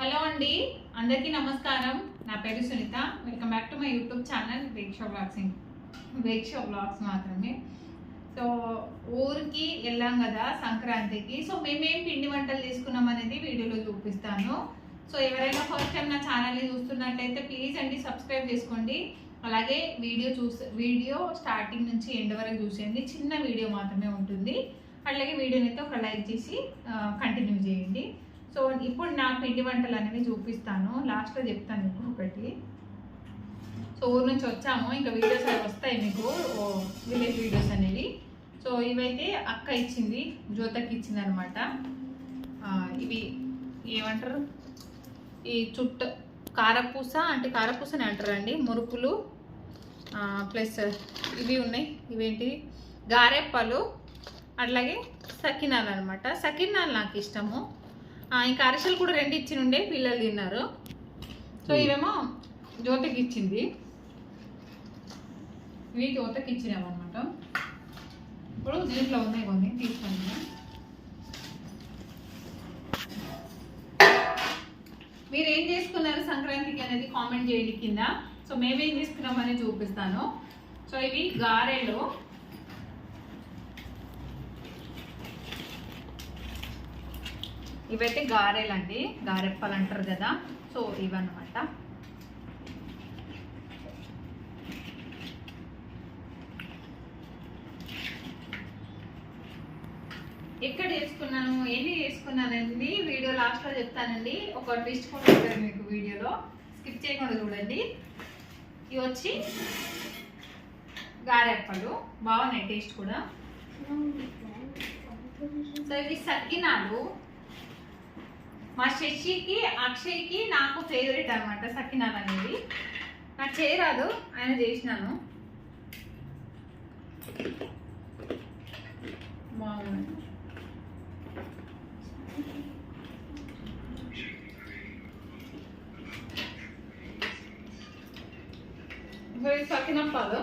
Hello అండి అందరికీ నమస్కారం. నా పేరు Sunitha. Welcome back to my YouTube channel Veksha vlogging Veksha vlogs మాత్రమే. సో ఊరికి వెళ్ళాం కదా సంక్రాంతికి. సో మేమేం పిండి వంటలు తీసుకున్నాం అనేది వీడియోలో చూపిస్తాను. సో ఎవరైనా ఫస్ట్ టైం నా ఛానల్ని చూస్తున్నట్లయితే ప్లీజ్ అండి సబ్స్క్రైబ్ చేసుకోండి. అలాగే వీడియో చూసే వీడియో స్టార్టింగ్ నుంచి ఎండ్ వరకు చూసేయండి. చిన్న వీడియో మాత్రమే ఉంటుంది. అలాగే వీడియోని అయితే ఒక లైక్ చేసి కంటిన్యూ చేయండి. సో ఇప్పుడు నా పిండి వంటలు అనేవి చూపిస్తాను. లాస్ట్లో చెప్తాను మీకు ఒకటి. సో ఊరు నుంచి వచ్చాము. ఇంకా వీడియోస్ అవి వస్తాయి మీకు. విలేజ్ వీడియోస్ అనేవి. సో ఇవైతే అక్క ఇచ్చింది. జ్యోతకి ఇచ్చింది అనమాట ఇవి ఏమంటారు? ఈ చుట్ట కారపూస అంటే కారపూసని అంటారండి. మురుకులు ప్లస్ ఇవి ఉన్నాయి. ఇవేంటి గారెప్పలు అట్లాగే సకినాలు అనమాట. సకినాలు నాకు ఇష్టము. ఇంకా అరిసెలు కూడా రెండు ఇచ్చి ఉండే పిల్లలు తిన్నారు. సో ఇవేమో జ్యోతికి ఇచ్చింది. ఇవి జ్యోతికి ఇచ్చినామన్నమాట. ఇప్పుడు దీంట్లో ఉన్నాయి కొన్ని తీసుకోండి. మీరు ఏం చేసుకున్నారు సంక్రాంతికి అనేది కామెంట్ చేయండి కింద. సో మేమేం చేసుకున్నాం అనేది చూపిస్తాను. సో ఇవి గారెలు. ఇవైతే గారెలు అండి గారెప్పలు అంటారు కదా. సో ఇవన్నమాట. ఎక్కడ చేసుకున్నాను ఎన్ని చేసుకున్నానండి వీడియో లాస్ట్లో చెప్తానండి. ఒక లిస్ట్ కూడా ఉంటుంది మీకు వీడియోలో. స్కిప్ చేయకుండా చూడండి. ఇవి వచ్చి గారెప్పలు. బాగున్నాయి టేస్ట్ కూడా. సో ఇవి సకినాలు. మా శశికి అక్షయ్కి నాకు ఫేవరెట్ అనమాట సకినాలు అనేది. నాకు చేయరాదు ఆయన చేసినాను. బాగున్నాయి ఇప్పుడు ఇది సకినప్పాలు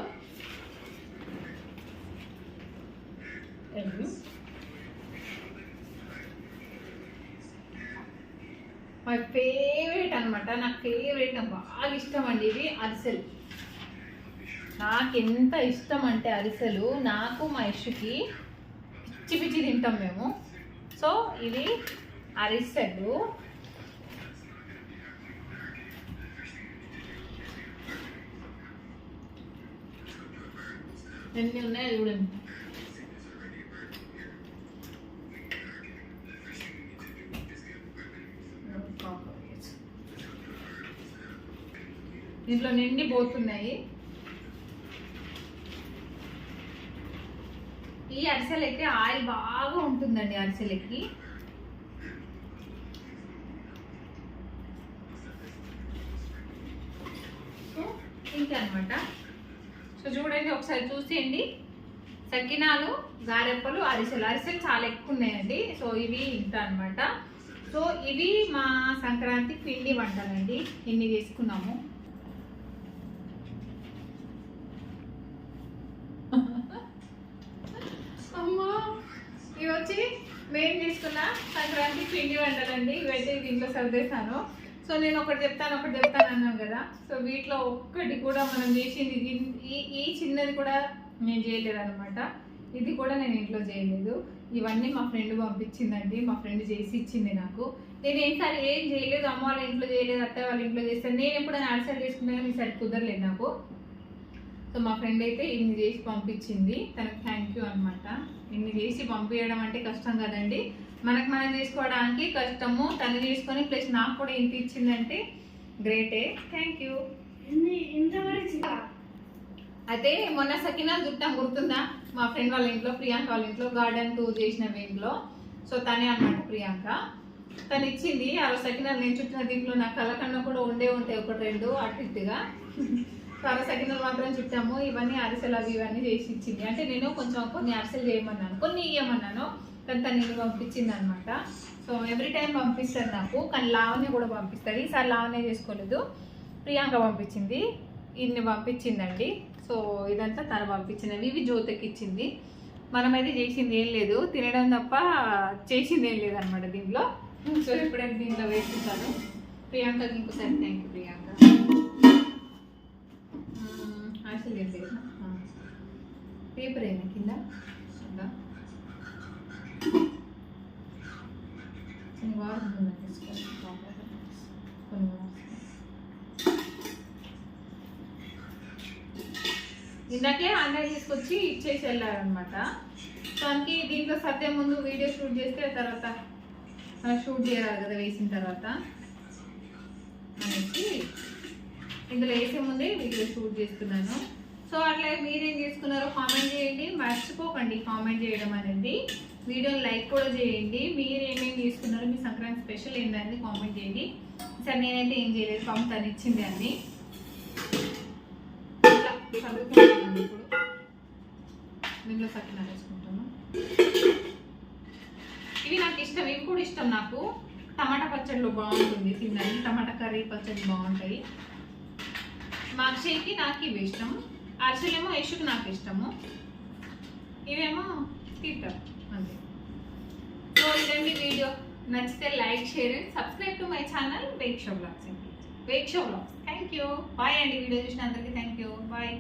ఎన్ని మై ఫేవరెట్ అనమాట నాకు ఫేవరెట్ నాకు బాగా ఇష్టం అండి ఇది అరిసెలు. నాకు ఎంత ఇష్టం అంటే అరిసెలు నాకు మా ఇష్యుకి పిచ్చి పిచ్చి తింటాం మేము. సో ఇది అరిసెలు. ఎన్ని ఉన్నాయో? చూడండి దీంట్లో నిండి పోతున్నాయి. ఈ అరిసెలకి ఆయిల్ బాగా ఉంటుందండి అరిసెలకి. సో ఇంకా అనమాట సో చూడండి ఒకసారి చూసేయండి. సకినాలు గారెప్పలు అరిసెలు. అరిసెలు చాలా ఎక్కువ ఉన్నాయండి. సో ఇవి ఇంత అనమాట సో ఇవి మా సంక్రాంతి పిండి వంటలండి. ఇన్ని వేసుకున్నాము అమ్మా ఇవి వచ్చి మేము తీసుకున్న సంక్రాంతి పిండి వంటలండి. ఇవైతే దీంట్లో సర్దేశాను సో నేను ఒకటి చెప్తాను ఒకటి చెప్తాను అన్నాను కదా. సో వీటిలో ఒక్కటి కూడా మనం చేసింది ఇది- ఈ ఈ చిన్నది కూడా నేను చేయలేదు అనమాట ఇది కూడా నేను ఇంట్లో చేయలేదు. ఇవన్నీ మా ఫ్రెండ్ పంపించిందండి. మా ఫ్రెండ్ చేసి ఇచ్చింది నాకు. నేను ఏంసారి ఏం చేయలేదు. అమ్మ వాళ్ళ ఇంట్లో చేయలేదు. అత్తయ్య వాళ్ళ ఇంట్లో చేస్తాను నేను ఎప్పుడైనా ఆన్సర్ చేసుకున్నా మీ ఈసారి కుదరలేదు నాకు. సో మా ఫ్రెండ్ అయితే ఇన్ని చేసి పంపించింది. తనకు థ్యాంక్ యూ అనమాట ఇన్ని చేసి పంపించడం అంటే కష్టం కదండి. మనకు మనం చేసుకోవడానికి కష్టము తను చేసుకొని ప్లస్ నాకు కూడా ఇంత ఇచ్చిందంటే గ్రేటే థ్యాంక్ యూ అయితే మొన్న సకినా చుట్టాం గుర్తుందా? మా ఫ్రెండ్ వాళ్ళ ఇంట్లో ప్రియాంక వాళ్ళ ఇంట్లో గార్డెన్ టూర్ చేసిన ఇంట్లో సో తనే అన్నమాట ప్రియాంక. తను ఇచ్చింది ఆ సకినాలు నేను చుట్టిన దీంట్లో నా కళ్ళకన్నా కూడా ఉండే ఉంటాయి ఒకటి రెండు అటు ఇటుగా సో ఆ మాత్రం చుట్టాము. ఇవన్నీ అరిసెలు అవి ఇవన్నీ చేసి ఇచ్చింది. అంటే నేను కొంచెం కొన్ని అరిసెలు చేయమన్నాను. కొన్ని ఇవ్వమన్నాను కానీ తను నేను పంపించింది అనమాట సో ఎవ్రీ టైం పంపిస్తారు నాకు. కానీ లావణ్య కూడా పంపిస్తుంది ఈసారి లావణ్య చేసుకోలేదు. ప్రియాంక పంపించింది. ఇన్ని పంపించిందండి. సో ఇదంతా తను పంపించినవి ఇవి జ్యోతికి ఇచ్చింది. మనమైతే చేసింది ఏం లేదు. తినడం తప్ప చేసింది ఏం లేదనమాట దీంట్లో. సో ఇప్పుడైతే దీంట్లో వేసుకుంటాను ప్రియాంకకి ఇంకోసారి థ్యాంక్ యూ ప్రియాంక. ఏం లేదు. పేపర్ అయినా కింద? కొన్ని వారం ఉందని తీసుకోండి కొన్ని వారం ఇందాకే అన్నయ్య తీసుకొచ్చి ఇచ్చేసి వెళ్ళారనమాట దానికి దీంట్లో సత్య ముందు వీడియో షూట్ చేస్తే తర్వాత షూట్ చేయాలి కదా వేసిన తర్వాత. అనేసి ఇందులో వేసే ముందే వీడియో షూట్ చేస్తున్నాను. సో అట్లా మీరేం చేసుకున్నారో కామెంట్ చేయండి మర్చిపోకండి కామెంట్ చేయడం అనేది. వీడియోని లైక్ కూడా చేయండి. మీరు ఏమేమి తీసుకున్నారో మీ సంక్రాంతి స్పెషల్ ఏంటనేది కామెంట్ చేయండి. సరే నేనైతే ఏం చేయలేదు పాపం తను ఇచ్చింది అన్ని. చదువుకుంటాను ఇప్పుడు దీంట్లో సకినాలు వేసుకుంటాను. ఇవి నాకు ఇష్టం ఇవి కూడా ఇష్టం నాకు. టమాటా పచ్చడిలో బాగుంటుంది తినడానికి. టమాటా కర్రీ పచ్చడి బాగుంటాయి. మా అక్షయ్కి నాకు ఇవి ఇష్టం అర్చలేమో యశుకి నాకు ఇష్టము. ఇవేమో తింటారు అంతే. సో ఇదండి వీడియో. నచ్చితే like share and subscribe to my channel Wake vlogs Veksha vlogs thank you bye అండి వీడియో చూసిన అందరికీ థ్యాంక్ యూ బాయ్.